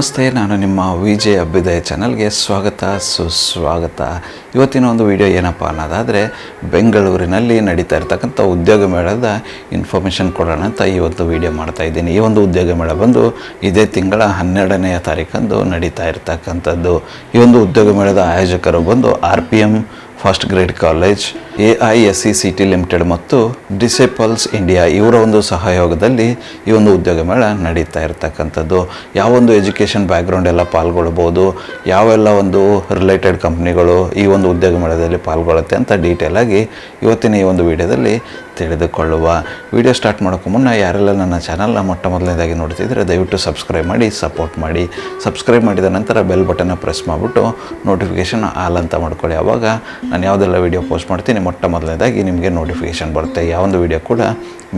ನಮಸ್ತೆ, ನಾನು ನಿಮ್ಮ ವಿಜಯ್ ಅಭ್ಯುದಯ ಚಾನಲ್ಗೆ ಸ್ವಾಗತ, ಸುಸ್ವಾಗತ. ಇವತ್ತಿನ ಒಂದು ವಿಡಿಯೋ ಏನಪ್ಪ ಅನ್ನೋದಾದರೆ, ಬೆಂಗಳೂರಿನಲ್ಲಿ ನಡೀತಾ ಇರ್ತಕ್ಕಂಥ ಉದ್ಯೋಗ ಮೇಳದ ಇನ್ಫಾರ್ಮೇಷನ್ ಕೊಡೋಣ ಅಂತ ಒಂದು ವಿಡಿಯೋ ಮಾಡ್ತಾ ಇದ್ದೀನಿ. ಈ ಒಂದು ಉದ್ಯೋಗ ಮೇಳ ಬಂದು ಇದೇ ತಿಂಗಳ ಹನ್ನೆರಡನೆಯ ತಾರೀಕಂದು ನಡೀತಾ ಇರ್ತಕ್ಕಂಥದ್ದು. ಈ ಒಂದು ಉದ್ಯೋಗ ಮೇಳದ ಆಯೋಜಕರು ಬಂದು R P M first grade college A I S C C T limited ಮತ್ತು ಡಿಸೇಪಲ್ಸ್ ಇಂಡಿಯಾ ಇವರ ಒಂದು ಸಹಯೋಗದಲ್ಲಿ ಈ ಒಂದು ಉದ್ಯೋಗ ಮೇಳ ನಡೀತಾ ಇರತಕ್ಕಂಥದ್ದು. ಯಾವೊಂದು ಎಜುಕೇಷನ್ ಬ್ಯಾಕ್ಗ್ರೌಂಡ್ ಎಲ್ಲ ಪಾಲ್ಗೊಳ್ಬೋದು, ಯಾವೆಲ್ಲ ಒಂದು ರಿಲೇಟೆಡ್ ಕಂಪ್ನಿಗಳು ಈ ಒಂದು ಉದ್ಯೋಗ ಮೇಳದಲ್ಲಿ ಪಾಲ್ಗೊಳ್ಳುತ್ತೆ ಅಂತ ಡೀಟೇಲ್ ಆಗಿ ಇವತ್ತಿನ ಈ ಒಂದು ವಿಡಿಯೋದಲ್ಲಿ ತಿಳಿದುಕೊಳ್ಳುವ. ವಿಡಿಯೋ ಸ್ಟಾರ್ಟ್ ಮಾಡೋಕ್ಕೂ ಮುನ್ನ ಯಾರೆಲ್ಲ ನನ್ನ ಚಾನಲ್ನ ಮೊಟ್ಟ ಮೊದಲನೇದಾಗಿ ನೋಡ್ತಿದ್ರೆ ದಯವಿಟ್ಟು ಸಬ್ಸ್ಕ್ರೈಬ್ ಮಾಡಿ, ಸಪೋರ್ಟ್ ಮಾಡಿ. ಸಬ್ಸ್ಕ್ರೈಬ್ ಮಾಡಿದ ನಂತರ ಬೆಲ್ ಬಟನ್ನ ಪ್ರೆಸ್ ಮಾಡಿಬಿಟ್ಟು ನೋಟಿಫಿಕೇಷನ್ ಆಲ್ ಅಂತ ಮಾಡ್ಕೊಳ್ಳಿ. ಆವಾಗ ನಾನು ಯಾವುದೆಲ್ಲ ವೀಡಿಯೋ ಪೋಸ್ಟ್ ಮಾಡ್ತೀನಿ ಮೊಟ್ಟ ಮೊದಲನೇದಾಗಿ ನಿಮಗೆ ನೋಟಿಫಿಕೇಷನ್ ಬರುತ್ತೆ. ಯಾವೊಂದು ವಿಡಿಯೋ ಕೂಡ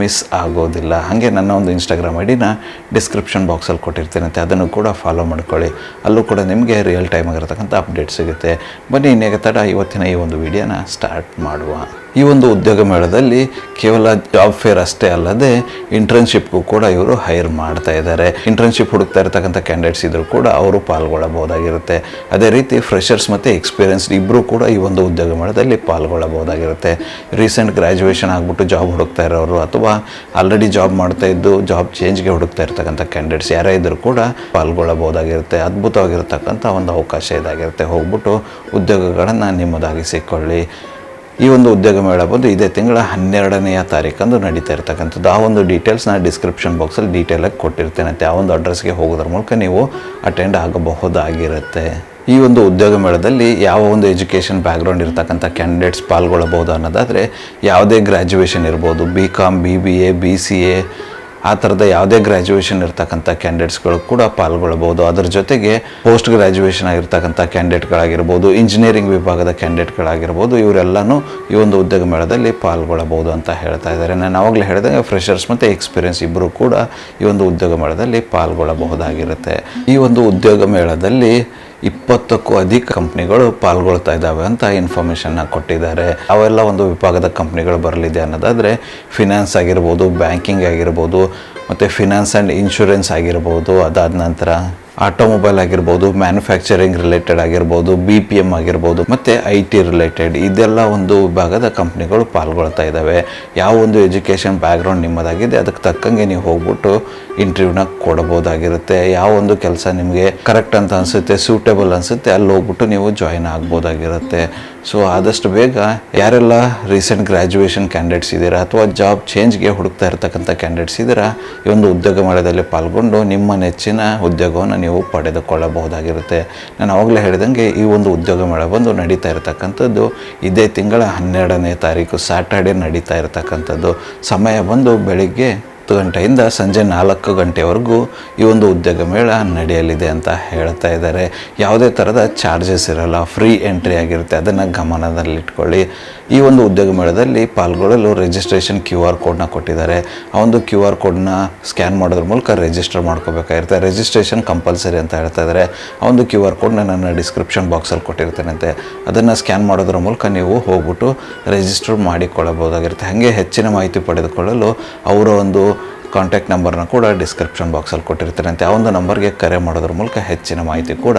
ಮಿಸ್ ಆಗೋದಿಲ್ಲ. ಹಾಗೆ ನನ್ನ ಒಂದು ಇನ್ಸ್ಟಾಗ್ರಾಮ್ ಐಡಿನ ಡಿಸ್ಕ್ರಿಪ್ಷನ್ ಬಾಕ್ಸಲ್ಲಿ ಕೊಟ್ಟಿರ್ತೀನಂತೆ ಅದನ್ನು ಕೂಡ ಫಾಲೋ ಮಾಡ್ಕೊಳ್ಳಿ. ಅಲ್ಲೂ ಕೂಡ ನಿಮಗೆ ರಿಯಲ್ ಟೈಮ್ ಆಗಿರತಕ್ಕಂಥ ಅಪ್ಡೇಟ್ ಸಿಗುತ್ತೆ. ಬನ್ನಿ, ಇನ್ನೇಗ ತಡ. ಇವತ್ತಿನ ಈ ಒಂದು ವಿಡಿಯೋನ ಸ್ಟಾರ್ಟ್ ಮಾಡುವ. ಈ ಒಂದು ಉದ್ಯೋಗ ಮೇಳದಲ್ಲಿ ಕೇವಲ ಜಾಬ್ ಫೇರ್ ಅಷ್ಟೇ ಅಲ್ಲದೆ ಇಂಟರ್ನ್ಶಿಪ್ಗೂ ಕೂಡ ಇವರು ಹೈರ್ ಮಾಡ್ತಾ ಇದ್ದಾರೆ. ಇಂಟರ್ನ್ಶಿಪ್ ಹುಡುಕ್ತಾ ಇರತಕ್ಕಂಥ ಕ್ಯಾಂಡಿಡೇಟ್ಸ್ ಇದ್ದರೂ ಕೂಡ ಅವರು ಪಾಲ್ಗೊಳ್ಳಬಹುದಾಗಿರುತ್ತೆ. ಅದೇ ರೀತಿ ಫ್ರೆಷರ್ಸ್ ಮತ್ತು ಎಕ್ಸ್ಪೀರಿಯನ್ಸ್ ಇಬ್ಬರೂ ಕೂಡ ಈ ಒಂದು ಉದ್ಯೋಗ ಮೇಳದಲ್ಲಿ ಪಾಲ್ಗೊಳ್ಳಬಹುದಾಗಿರುತ್ತೆ. ರೀಸೆಂಟ್ ಗ್ರ್ಯಾಜುಯೇಷನ್ ಆಗಿಬಿಟ್ಟು ಜಾಬ್ ಹುಡುಕ್ತಾ ಇರೋರು ಅಥವಾ ಆಲ್ರೆಡಿ ಜಾಬ್ ಮಾಡ್ತಾ ಇದ್ದು ಜಾಬ್ ಚೇಂಜ್ಗೆ ಹುಡುಕ್ತಾ ಇರ್ತಕ್ಕಂಥ ಕ್ಯಾಂಡಿಡೇಟ್ಸ್ ಯಾರೇ ಇದ್ದರೂ ಕೂಡ ಪಾಲ್ಗೊಳ್ಳಬಹುದಾಗಿರುತ್ತೆ. ಅದ್ಭುತವಾಗಿರ್ತಕ್ಕಂಥ ಒಂದು ಅವಕಾಶ ಇದಾಗಿರುತ್ತೆ. ಹೋಗ್ಬಿಟ್ಟು ಉದ್ಯೋಗಗಳನ್ನು ನಿಮ್ಮದಾಗಿಸಿಕೊಳ್ಳಿ. ಈ ಒಂದು ಉದ್ಯೋಗ ಮೇಳ ಬಂದು ಇದೇ ತಿಂಗಳ ಹನ್ನೆರಡನೆಯ ತಾರೀಕಂದು ನಡೀತಾ ಇರ್ತಕ್ಕಂಥದ್ದು. ಆ ಒಂದು ಡೀಟೇಲ್ಸ್ ನಾನು ಡಿಸ್ಕ್ರಿಪ್ಷನ್ ಬಾಕ್ಸಲ್ಲಿ ಡೀಟೇಲಾಗಿ ಕೊಟ್ಟಿರ್ತೇನೆ. ಆ ಒಂದು ಅಡ್ರೆಸ್ಗೆ ಹೋಗೋದ್ರ ಮೂಲಕ ನೀವು ಅಟೆಂಡ್ ಆಗಬಹುದಾಗಿರುತ್ತೆ. ಈ ಒಂದು ಉದ್ಯೋಗ ಮೇಳದಲ್ಲಿ ಯಾವ ಒಂದು ಎಜುಕೇಷನ್ ಬ್ಯಾಕ್ಗ್ರೌಂಡ್ ಇರ್ತಕ್ಕಂಥ ಕ್ಯಾಂಡಿಡೇಟ್ಸ್ ಪಾಲ್ಗೊಳ್ಳಬಹುದು ಅನ್ನೋದಾದರೆ, ಯಾವುದೇ ಗ್ರ್ಯಾಜುಯೇಷನ್ ಇರ್ಬೋದು B com B B A B C A ಆ ಥರದ ಯಾವುದೇ ಗ್ರ್ಯಾಜುಯೇಷನ್ ಇರ್ತಕ್ಕಂಥ ಕ್ಯಾಂಡಿಡೇಟ್ಸ್ಗಳು ಕೂಡ ಪಾಲ್ಗೊಳ್ಳಬಹುದು. ಅದರ ಜೊತೆಗೆ ಪೋಸ್ಟ್ ಗ್ರ್ಯಾಜುಯೇಷನ್ ಆಗಿರ್ತಕ್ಕಂಥ ಕ್ಯಾಂಡಿಡೇಟ್ಗಳಾಗಿರ್ಬೋದು ಇಂಜಿನಿಯರಿಂಗ್ ವಿಭಾಗದ ಕ್ಯಾಂಡಿಡೇಟ್ಗಳಾಗಿರ್ಬೋದು ಇವರೆಲ್ಲನೂ ಈ ಒಂದು ಉದ್ಯೋಗ ಮೇಳದಲ್ಲಿ ಪಾಲ್ಗೊಳ್ಳಬಹುದು ಅಂತ ಹೇಳ್ತಾ ಇದ್ದಾರೆ. ನಾನು ಆವಾಗಲೇ ಹೇಳಿದಂಗೆ ಫ್ರೆಷರ್ಸ್ ಮತ್ತು ಎಕ್ಸ್ಪೀರಿಯನ್ಸ್ ಇಬ್ಬರು ಕೂಡ ಈ ಒಂದು ಉದ್ಯೋಗ ಮೇಳದಲ್ಲಿ ಪಾಲ್ಗೊಳ್ಳಬಹುದಾಗಿರುತ್ತೆ. ಈ ಒಂದು ಉದ್ಯೋಗ ಮೇಳದಲ್ಲಿ ಇಪ್ಪತ್ತಕ್ಕೂ ಅಧಿಕ ಕಂಪ್ನಿಗಳು ಪಾಲ್ಗೊಳ್ತಾ ಇದ್ದಾವೆ ಅಂತ ಇನ್ಫಾರ್ಮೇಷನ್ನ ಕೊಟ್ಟಿದ್ದಾರೆ. ಅವೆಲ್ಲ ಒಂದು ವಿಭಾಗದ ಕಂಪ್ನಿಗಳು ಬರಲಿದೆ ಅನ್ನೋದಾದರೆ ಫಿನಾನ್ಸ್ ಆಗಿರ್ಬೋದು ಬ್ಯಾಂಕಿಂಗ್ ಆಗಿರ್ಬೋದು, ಮತ್ತು ಫಿನಾನ್ಸ್ ಆ್ಯಂಡ್ ಇನ್ಶೂರೆನ್ಸ್ ಆಗಿರ್ಬೋದು ಅದಾದ ನಂತರ ಆಟೋಮೊಬೈಲ್ ಆಗಿರ್ಬೋದು ಮ್ಯಾನುಫ್ಯಾಕ್ಚರಿಂಗ್ ರಿಲೇಟೆಡ್ ಆಗಿರ್ಬೋದು ಬಿ ಪಿ ಎಂ ಆಗಿರ್ಬೋದು, ಮತ್ತು ಐ ಟಿ ರಿಲೇಟೆಡ್ ಇದೆಲ್ಲ ಒಂದು ವಿಭಾಗದ ಕಂಪ್ನಿಗಳು ಪಾಲ್ಗೊಳ್ತಾ ಇದ್ದಾವೆ ಯಾವ ಒಂದು ಎಜುಕೇಷನ್ ಬ್ಯಾಕ್ಗ್ರೌಂಡ್ ನಿಮ್ಮದಾಗಿದೆ, ಅದಕ್ಕೆ ತಕ್ಕಂಗೆ ನೀವು ಹೋಗ್ಬಿಟ್ಟು ಇಂಟರ್ವ್ಯೂನ ಕೊಡ್ಬೋದಾಗಿರುತ್ತೆ. ಯಾವ ಒಂದು ಕೆಲಸ ನಿಮಗೆ ಕರೆಕ್ಟ್ ಅಂತ ಅನಿಸುತ್ತೆ ಸೂಟೇಬಲ್ ಅನಿಸುತ್ತೆ, ಅಲ್ಲಿ ಹೋಗ್ಬಿಟ್ಟು ನೀವು ಜಾಯಿನ್ ಆಗ್ಬೋದಾಗಿರುತ್ತೆ. ಸೊ ಆದಷ್ಟು ಬೇಗ ಯಾರೆಲ್ಲ ರೀಸೆಂಟ್ ಗ್ರ್ಯಾಜುಯೇಷನ್ ಕ್ಯಾಂಡಿಡೇಟ್ಸ್ ಇದ್ದೀರಾ, ಅಥವಾ ಜಾಬ್ ಚೇಂಜ್ಗೆ ಹುಡುಕ್ತಾ ಇರ್ತಕ್ಕಂಥ ಕ್ಯಾಂಡಿಡೇಟ್ಸ್ ಇದ್ದೀರಾ, ಈ ಒಂದು ಉದ್ಯೋಗ ಮೇಳದಲ್ಲಿ ಪಾಲ್ಗೊಂಡು ನಿಮ್ಮ ನೆಚ್ಚಿನ ಉದ್ಯೋಗವನ್ನು ನೀವು ಪಡೆದುಕೊಳ್ಳಬಹುದಾಗಿರುತ್ತೆ. ನಾನು ಆವಾಗಲೇ ಹೇಳಿದಂಗೆ ಈ ಒಂದು ಉದ್ಯೋಗ ಮೇಳ ಬಂದು ನಡೀತಾ ಇರತಕ್ಕಂಥದ್ದು. ಇದೇ ತಿಂಗಳ ಹನ್ನೆರಡನೇ ತಾರೀಕು ಸ್ಯಾಟರ್ಡೆ ನಡೀತಾ ಇರತಕ್ಕಂಥದ್ದು. ಸಮಯ ಬಂದು ಬೆಳಿಗ್ಗೆ ಹತ್ತು ಗಂಟೆಯಿಂದ ಸಂಜೆ ನಾಲ್ಕು ಗಂಟೆವರೆಗೂ ಈ ಒಂದು ಉದ್ಯೋಗ ಮೇಳ ನಡೆಯಲಿದೆ ಅಂತ ಹೇಳ್ತಾ ಇದ್ದಾರೆ. ಯಾವುದೇ ಥರದ ಚಾರ್ಜಸ್ ಇರಲ್ಲ, ಫ್ರೀ ಎಂಟ್ರಿ ಆಗಿರುತ್ತೆ. ಅದನ್ನು ಗಮನದಲ್ಲಿಟ್ಕೊಳ್ಳಿ ಈ ಒಂದು ಉದ್ಯೋಗ ಮೇಳದಲ್ಲಿ ಪಾಲ್ಗೊಳ್ಳಲು ರಿಜಿಸ್ಟ್ರೇಷನ್ ಕ್ಯೂ ಆರ್ ಕೋಡ್ನ ಕೊಟ್ಟಿದ್ದಾರೆ. ಆ ಒಂದು ಕ್ಯೂ ಆರ್ ಕೋಡ್ನ ಸ್ಕ್ಯಾನ್ ಮಾಡೋದ್ರ ಮೂಲಕ ರಿಜಿಸ್ಟರ್ ಮಾಡ್ಕೋಬೇಕಾಗಿರುತ್ತೆ. ರಿಜಿಸ್ಟ್ರೇಷನ್ ಕಂಪಲ್ಸರಿ ಅಂತ ಹೇಳ್ತಾ ಇದ್ದಾರೆ. ಆ ಒಂದು ಕ್ಯೂ ಆರ್ ಕೋಡ್ನ ನನ್ನ ಡಿಸ್ಕ್ರಿಪ್ಷನ್ ಬಾಕ್ಸಲ್ಲಿ ಕೊಟ್ಟಿರ್ತೇನಂತೆ. ಅದನ್ನು ಸ್ಕ್ಯಾನ್ ಮಾಡೋದ್ರ ಮೂಲಕ ನೀವು ಹೋಗ್ಬಿಟ್ಟು ರಿಜಿಸ್ಟರ್ ಮಾಡಿಕೊಳ್ಳಬಹುದಾಗಿರುತ್ತೆ. ಹಾಗೆ ಹೆಚ್ಚಿನ ಮಾಹಿತಿ ಪಡೆದುಕೊಳ್ಳಲು ಅವರ ಒಂದು ಕಾಂಟ್ಯಾಕ್ಟ್ ನಂಬರ್ನ ಕೂಡ ಡಿಸ್ಕ್ರಿಪ್ಷನ್ ಬಾಕ್ಸಲ್ಲಿ ಕೊಟ್ಟಿರ್ತಾರಂತೆ ಆ ಒಂದು ನಂಬರ್ಗೆ ಕರೆ ಮಾಡೋದ್ರ ಮೂಲಕ ಹೆಚ್ಚಿನ ಮಾಹಿತಿ ಕೂಡ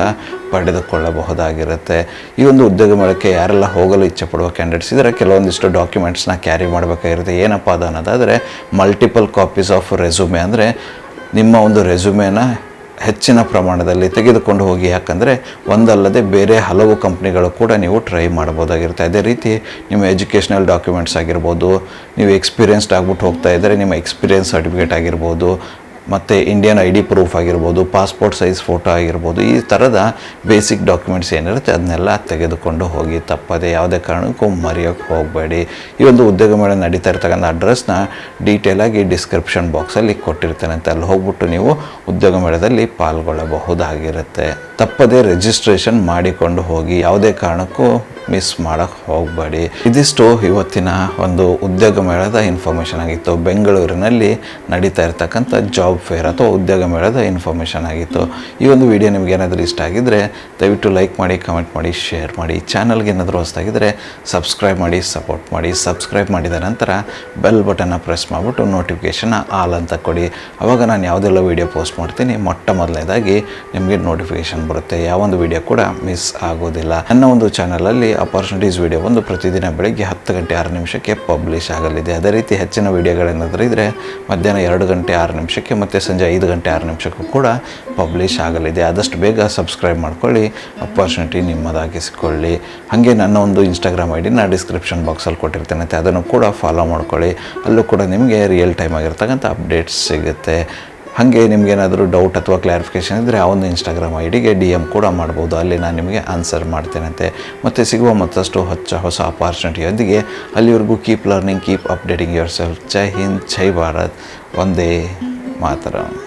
ಪಡೆದುಕೊಳ್ಳಬಹುದಾಗಿರುತ್ತೆ. ಈ ಒಂದು ಉದ್ಯೋಗ ಮೇಳಕ್ಕೆ ಯಾರೆಲ್ಲ ಹೋಗಲು ಇಚ್ಛೆ ಪಡುವ ಕ್ಯಾಂಡಿಡೇಟ್ಸ್ ಇದ್ದರೆ ಕೆಲವೊಂದಿಷ್ಟು ಡಾಕ್ಯುಮೆಂಟ್ಸ್ನ ಕ್ಯಾರಿ ಮಾಡಬೇಕಾಗಿರುತ್ತೆ. ಏನಪ್ಪ ಅದು ಅನ್ನೋದಾದರೆ ಮಲ್ಟಿಪಲ್ ಕಾಪೀಸ್ ಆಫ್ ರೆಸ್ಯೂಮೆ ಅಂದರೆ, ನಿಮ್ಮ ಒಂದು ರೆಸ್ಯೂಮೇನ ಹೆಚ್ಚಿನ ಪ್ರಮಾಣದಲ್ಲಿ ತೆಗೆದುಕೊಂಡು ಹೋಗಿ. ಯಾಕಂದರೆ ಒಂದಲ್ಲದೆ ಬೇರೆ ಹಲವು ಕಂಪ್ನಿಗಳು ಕೂಡ ನೀವು ಟ್ರೈ ಮಾಡ್ಬೋದಾಗಿರುತ್ತೆ ಅದೇ ರೀತಿ ನಿಮ್ಮ ಎಜುಕೇಷ್ನಲ್ ಡಾಕ್ಯುಮೆಂಟ್ಸ್ ಆಗಿರ್ಬೋದು, ನೀವು ಎಕ್ಸ್ಪೀರಿಯನ್ಸ್ಡ್ ಆಗ್ಬಿಟ್ಟು ಹೋಗ್ತಾ ಇದ್ದರೆ ನಿಮ್ಮ ಎಕ್ಸ್ಪೀರಿಯನ್ಸ್ ಸರ್ಟಿಫಿಕೇಟ್ ಆಗಿರ್ಬೋದು ಮತ್ತು ಇಂಡಿಯನ್ ಐ ಡಿ ಪ್ರೂಫ್ ಆಗಿರ್ಬೋದು ಪಾಸ್ಪೋರ್ಟ್ ಸೈಜ್ ಫೋಟೋ ಆಗಿರ್ಬೋದು, ಈ ಥರದ ಬೇಸಿಕ್ ಡಾಕ್ಯುಮೆಂಟ್ಸ್ ಏನಿರುತ್ತೆ ಅದನ್ನೆಲ್ಲ ತೆಗೆದುಕೊಂಡು ಹೋಗಿ, ತಪ್ಪದೆ ಯಾವುದೇ ಕಾರಣಕ್ಕೂ ಮರೆಯೋಕ್ಕೆ ಹೋಗಬೇಡಿ. ಈ ಒಂದು ಉದ್ಯೋಗ ಮೇಳ ನಡೀತಾ ಇರ್ತಕ್ಕಂಥ ಅಡ್ರೆಸ್ನ ಡೀಟೇಲಾಗಿ ಡಿಸ್ಕ್ರಿಪ್ಷನ್ ಬಾಕ್ಸಲ್ಲಿ ಕೊಟ್ಟಿರ್ತೇನೆ ಅಂತ ಅಲ್ಲಿ ಹೋಗ್ಬಿಟ್ಟು ನೀವು ಉದ್ಯೋಗ ಮೇಳದಲ್ಲಿ ಪಾಲ್ಗೊಳ್ಳಬಹುದಾಗಿರುತ್ತೆ. ತಪ್ಪದೇ ರಿಜಿಸ್ಟ್ರೇಷನ್ ಮಾಡಿಕೊಂಡು ಹೋಗಿ, ಯಾವುದೇ ಕಾರಣಕ್ಕೂ ಮಿಸ್ ಮಾಡೋಕ್ಕೆ ಹೋಗಬೇಡಿ. ಇದಿಷ್ಟು ಇವತ್ತಿನ ಒಂದು ಉದ್ಯೋಗ ಮೇಳದ ಇನ್ಫಾರ್ಮೇಷನ್ ಆಗಿತ್ತು. ಬೆಂಗಳೂರಿನಲ್ಲಿ ನಡೀತಾ ಇರ್ತಕ್ಕಂಥ ಜಾಬ್ ಫೇರ್ ಅಥವಾ ಉದ್ಯೋಗ ಮೇಳದ ಇನ್ಫಾರ್ಮೇಷನ್ ಆಗಿತ್ತು. ಈ ಒಂದು ವಿಡಿಯೋ ನಿಮ್ಗೆ ಏನಾದರೂ ಇಷ್ಟ ಆಗಿದ್ದರೆ ದಯವಿಟ್ಟು ಲೈಕ್ ಮಾಡಿ ಕಮೆಂಟ್ ಮಾಡಿ ಶೇರ್ ಮಾಡಿ. ಚಾನಲ್ಗೆ ಏನಾದರೂ ಹೊಸ್ತಾಗಿದ್ದರೆ ಸಬ್ಸ್ಕ್ರೈಬ್ ಮಾಡಿ ಸಪೋರ್ಟ್ ಮಾಡಿ. ಸಬ್ಸ್ಕ್ರೈಬ್ ಮಾಡಿದ ನಂತರ ಬೆಲ್ ಬಟನ್ನ ಪ್ರೆಸ್ ಮಾಡಿಬಿಟ್ಟು ನೋಟಿಫಿಕೇಷನ್ ಆಲ್ ಅಂತ ಕೊಡಿ. ಅವಾಗ ನಾನು ಯಾವುದೆಲ್ಲ ವೀಡಿಯೋ ಪೋಸ್ಟ್ ಮಾಡ್ತೀನಿ ಮೊಟ್ಟ ಮೊದಲನೇದಾಗಿ ನಿಮಗೆ ನೋಟಿಫಿಕೇಷನ್ ಬರುತ್ತೆ. ಯಾವೊಂದು ವಿಡಿಯೋ ಕೂಡ ಮಿಸ್ ಆಗೋದಿಲ್ಲ. ನನ್ನ ಒಂದು ಚಾನಲಲ್ಲಿ ಅಪಾರ್ಚುನಿಟೀಸ್ ವಿಡಿಯೋ ಒಂದು ಪ್ರತಿದಿನ ಬೆಳಗ್ಗೆ ಹತ್ತು ಗಂಟೆ ಆರು ನಿಮಿಷಕ್ಕೆ ಪಬ್ಲಿಷ್ ಆಗಲಿದೆ. ಅದೇ ರೀತಿ ಹೆಚ್ಚಿನ ವಿಡಿಯೋಗಳೇನಾದರೂ ಇದ್ದರೆ ಮಧ್ಯಾಹ್ನ ಎರಡು ಗಂಟೆ ಆರು ನಿಮಿಷಕ್ಕೆ ಮತ್ತು ಸಂಜೆ ಐದು ಗಂಟೆ ಆರು ನಿಮಿಷಕ್ಕೂ ಕೂಡ ಪಬ್ಲಿಷ್ ಆಗಲಿದೆ. ಆದಷ್ಟು ಬೇಗ ಸಬ್ಸ್ಕ್ರೈಬ್ ಮಾಡ್ಕೊಳ್ಳಿ ಅಪಾರ್ಚುನಿಟಿ ನಿಮ್ಮದಾಗಿಸಿಕೊಳ್ಳಿ ಹಾಗೆ ನನ್ನ ಒಂದು ಇನ್ಸ್ಟಾಗ್ರಾಮ್ ಐ ಡಿನ ಡಿಸ್ಕ್ರಿಪ್ಷನ್ ಬಾಕ್ಸಲ್ಲಿ ಕೊಟ್ಟಿರ್ತೇನೆ. ಅದನ್ನು ಕೂಡ ಫಾಲೋ ಮಾಡ್ಕೊಳ್ಳಿ. ಅಲ್ಲೂ ಕೂಡ ನಿಮಗೆ ರಿಯಲ್ ಟೈಮ್ ಆಗಿರ್ತಕ್ಕಂಥ ಅಪ್ಡೇಟ್ಸ್ ಸಿಗುತ್ತೆ. ಹಾಗೆ ನಿಮಗೇನಾದರೂ ಡೌಟ್ ಅಥವಾ ಕ್ಲಾರಿಫಿಕೇಷನ್ ಇದ್ದರೆ ಆ ಒಂದು ಇನ್ಸ್ಟಾಗ್ರಾಮ್ ಐ ಡಿಗೆ ಡಿ ಎಂ ಕೂಡ ಮಾಡ್ಬೋದು. ಅಲ್ಲಿ ನಾನು ನಿಮಗೆ ಆನ್ಸರ್ ಮಾಡ್ತೇನಂತೆ. ಮತ್ತು ಸಿಗುವ ಮತ್ತಷ್ಟು ಹೊಸ ಹೊಸ ಅಪಾರ್ಚುನಿಟಿಯೊಂದಿಗೆ ಅಲ್ಲಿವರೆಗೂ keep learning keep updating yourself ಜೈ ಹಿಂದ್, ಜೈ ಭಾರತ್. ಒಂದೇ ಮಾತರಂ.